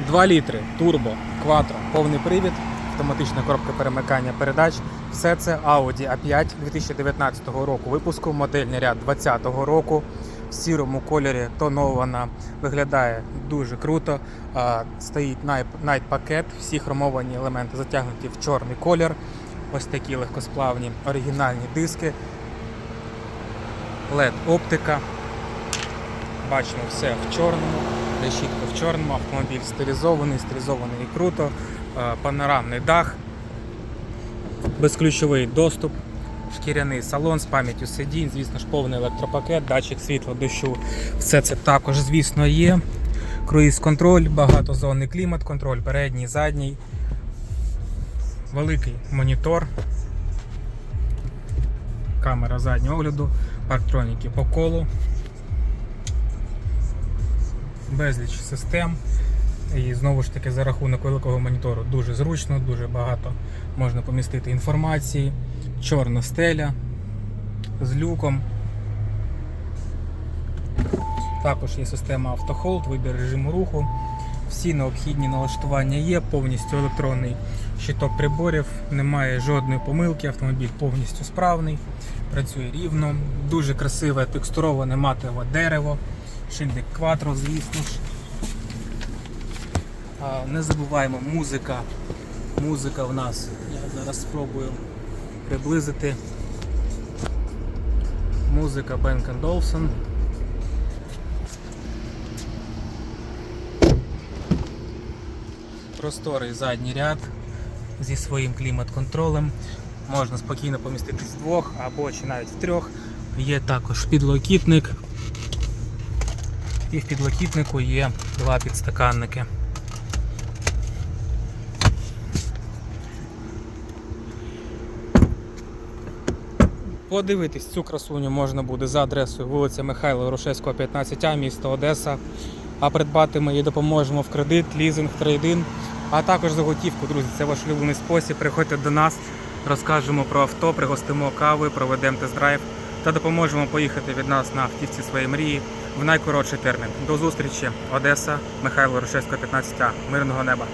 2 літри, турбо, кватро, повний привід, автоматична коробка перемикання передач. Все це Audi A5 2019 року випуску, модельний ряд 2020 року. В сірому кольорі тонована, виглядає дуже круто. Стоїть найт пакет, всі хромовані елементи затягнуті в чорний колір. Ось такі легкосплавні оригінальні диски. LED оптика. Бачимо все в чорному, решітка в чорному, автомобіль стилізований, стилізований і круто, Е, панорамний дах, безключовий доступ, шкіряний салон з пам'яттю сидінь, звісно ж, повний електропакет, датчик світла, дощу. Все це також, звісно, є. Круїз-контроль, багатозонний клімат-контроль, передній, задній, великий монітор, камера заднього огляду, парктроніки по колу безліч систем. І знову ж таки за рахунок великого монітору дуже зручно, дуже багато можна помістити інформації. Чорна стеля з люком. Також є система автохолд, вибір режиму руху. Всі необхідні налаштування є, повністю електронний щиток приборів, немає жодної помилки, автомобіль повністю справний, працює рівно, дуже красиве текстуроване матове дерево, шильдик кватро, звісно ж. Не забуваємо музика. Музика в нас. Я зараз спробую приблизити. Музика Bang Olufsen. Просторий задній ряд зі своїм клімат-контролем. Можна спокійно поміститись вдвох або чи навіть в трьох. Є також підлокітник. І в підлокітнику є два підстаканники. Подивитись цю красуню можна буде за адресою вулиця Михайла Ворошевського, 15А, місто Одеса. А придбати ми її допоможемо в кредит, лізинг, трейдин, а також за готівку, друзі. Це ваш улюблений спосіб. Приходьте до нас, розкажемо про авто, пригостимо кави, проведемо тест-драйв та допоможемо поїхати від нас на автівці своєї мрії в найкоротший термін. До зустрічі, Одеса, Михайло Рушевська, 15А. Мирного неба!